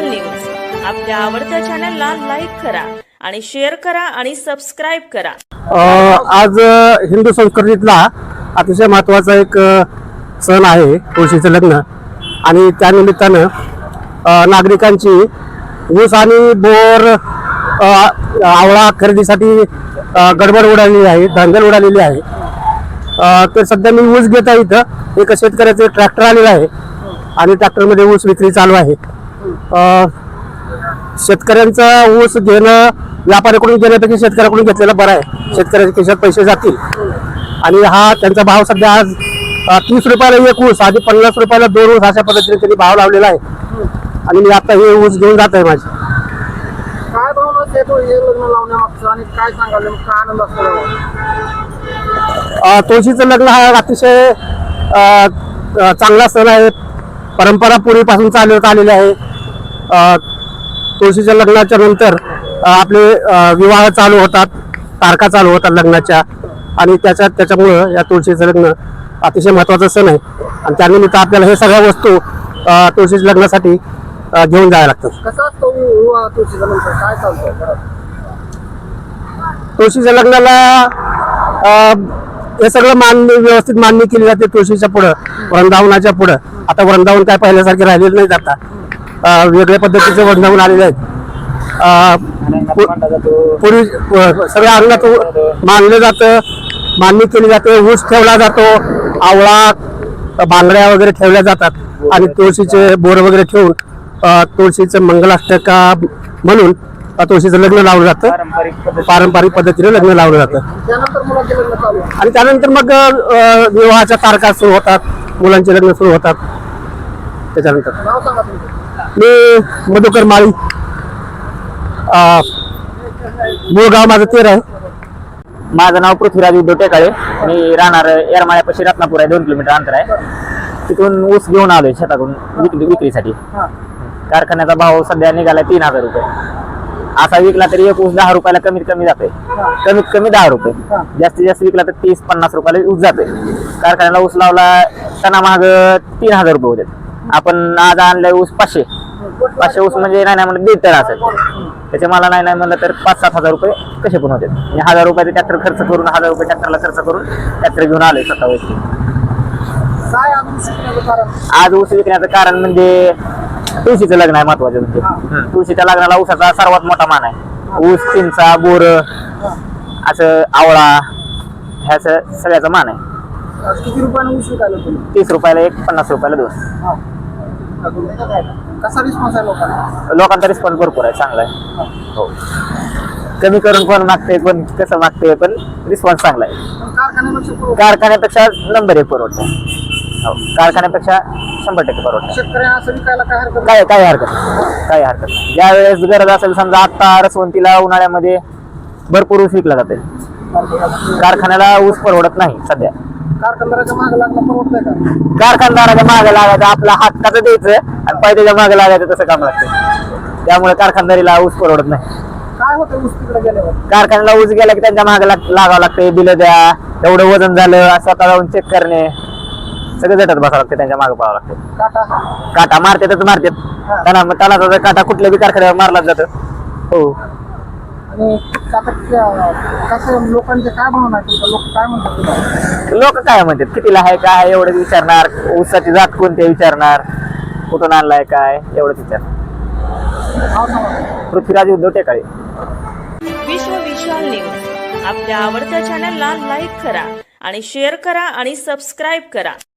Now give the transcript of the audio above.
विशाल news आपल्या आवडत्या चॅनलला लाईक करा आणि शेअर करा आणि सबस्क्राईब करा. आज अ, हिंदू संस्कृतीतला अतिशय महत्त्वाचा एक अ, सण आहे तुळशीचं लग्न. आणि त्यानिमित्तानं अ, नागरिकांची ऊस आणि बोर अ, आवळा खरेदीसाठी अ, गडबड उडालेली आहे धांदल उडालेली आहे. अ, तर सध्या मी ऊस घेत आहे इथं. एका शेतकऱ्याचं ट्रॅक्टर आलेलं आहे. आणि ट्रॅक्टरमध्ये ऊस विक्री चालू आहे. शेतकऱ्यांचा ऊस घेणं व्यापाऱ्याकडून घेण्यापेक्षा शेतकऱ्याकडून घेतलेला बरं आहे. शेतकऱ्याच्या खिशात पैसे जातील. आणि हा त्यांचा भाव सध्या आज तीस रुपयाला एक ऊस आधी पन्नास रुपयाला दोन ऊस अशा पद्धतीने त्यांनी भाव लावलेला आहे. आणि मी आता हे ऊस घेऊन जात आहे माझी. काय भावना हे तुळशीचं लग्न हा अतिशय चांगला सण आहे. परंपरा पूर्वीपासून चालवत आलेली आहे. तुळशीच्या लग्नाच्या नंतर आपले विवाह चालू होतात तारखा चालू होतात लग्नाच्या. आणि त्याच्यात त्याच्यामुळं या तुळशीचं लग्न अतिशय महत्त्वाचा सण आहे. आणि त्यानिमित्त आपल्याला हे सगळ्या वस्तू तुळशीच्या लग्नासाठी घेऊन जाव्या लागतात. तुळशीच्या लग्नाला हे सगळं मान्य व्यवस्थित मान्य केली जाते तुळशीच्या पुढं वृंदावनाच्या पुढं. आता वृंदावन काय पहिल्यासारखे राहिलेलं नाहीत आता अ, वेगळ्या पद्धतीचे वृंदावन आलेले आहेत. पूर्वी सगळ्या अंगात मानलं जातं मान्य केली जाते ऊस ठेवला जातो आवळा बांगड्या वगैरे ठेवल्या जातात. आणि तुळशीचे बोर वगैरे ठेवून तुळशीचं मंगलाष्टका म्हणून तुळशीचं लग्न लावलं जातं. पारंपरिक पद्धतीने लग्न लावलं जातं. आणि त्यानंतर मग विवाहाच्या तारखा सुरू होतात मुलांचे लग्न सुरू होतात. त्याच्यानंतर. मी मधुकर माळी. मूळ गाव माझं तेर आहे. माझं नाव पृथ्वीराज उद्धव टेकाळे मी राहणार येरमाळ्यापाशी रत्नापूर आहे दोन किलोमीटर अंतर आहे. तिथून ऊस घेऊन आलोय शेतातून विक्री विक्रीसाठी. कारखान्याचा भाव सध्या निघाला तीन हजार रुपये. असा विकला तरी एक ऊस दहा रुपयाला कमीत कमी जातोय. कमीत कमी दहा रुपये. जास्तीत जास्त विकला तर तीस पन्नास रुपयाला ऊस जाते कारखान्याला ऊस लावला त्यांना माग तीन हजार रुपये होते. आपण आज आणलाय ऊस पाचशे. पाचशे ऊस म्हणजे नाही नाही म्हणलं दीड टन असेल. त्याचे मला नाही नाही म्हणलं तर पाच सात हजार रुपये कसे पण होते मी हजार रुपयाचे ट्रॅक्टर खर्च करून हजार रुपये ट्रॅक्टरला खर्च करून ट्रॅक्टर घेऊन आलोय स्वतः कारण? आज ऊस विकण्याचं कारण म्हणजे तुळशीचं लग्न आहे महत्वाचं म्हणजे. तुळशीच्या लग्नाला ऊसाचा सर्वात मोठा मान आहे. ऊस चिंचा बोर असं आवळा ह्याचं सगळ्याचा मान आहे. किती ऊस विकायला तीस रुपयाला एक पन्नास रुपयाला दोन. कसा रिस्पॉन्स आहे लोकांना? लोकांचा रिस्पॉन्स भरपूर आहे चांगला आहे. हो. कमी करून कोण मागते कोण कसं मागते पण रिस्पॉन्स चांगला आहे. पण कारखान्यापेक्षा पुरवठा. कारखान्यापेक्षा नंबर एक परवडतो हो कारखान्यापेक्षा शंभर टक्के परवडतो शेतकऱ्यांना असं विकायला काय हरकत काय काय हरकत नाही. काय हरकत नाही. ज्या वेळेस गरज असेल समजा आता रसवंतीला उन्हाळ्यामध्ये भरपूर ऊस विकला जाते नाही कारखान्याला ऊस परवडत नाही सध्या. कारखानदाराच्या मागे लागणं परवडतंय का? कारखानदाराच्या मागे लागायचं आपला हातकाचं द्यायचं आणि पैशाच्या मागे लागायचं तसं काम लागतं त्यामुळे कारखानदारीला ऊस परवडत नाही. काय होतं ऊस तिकडे गेल्यावर? कारखान्याला ऊस गेला की त्यांच्या मागे लाग- लागावं लागतं बिलं द्या एवढं वजन झालं स्वतः जाऊन चेक करणे. सगळं झटत बसावं लागतं त्यांच्या मागे पळावं लागतं काटा? काटा मारतातच मारतात. त्यांना त्याला जर काटा कुठल्या बी कारखान्यावर मारला जातं. हो. आता त्या- कसं लोकांचे काय भावना लोक काय म्हणतात तुला लोक काय म्हणतात? कितीला आहे काय एवढं विचारणार? ऊसाची जात कोणते विचारणार? कुठून आणलाय काय? एवढंच विचार पृथ्वीराज उद्धव टेकाळे. विश्व विशाल न्यूज. आपल्या आवडत्या चॅनलला लाईक करा आणि शेअर करा आणि सबस्क्राईब करा.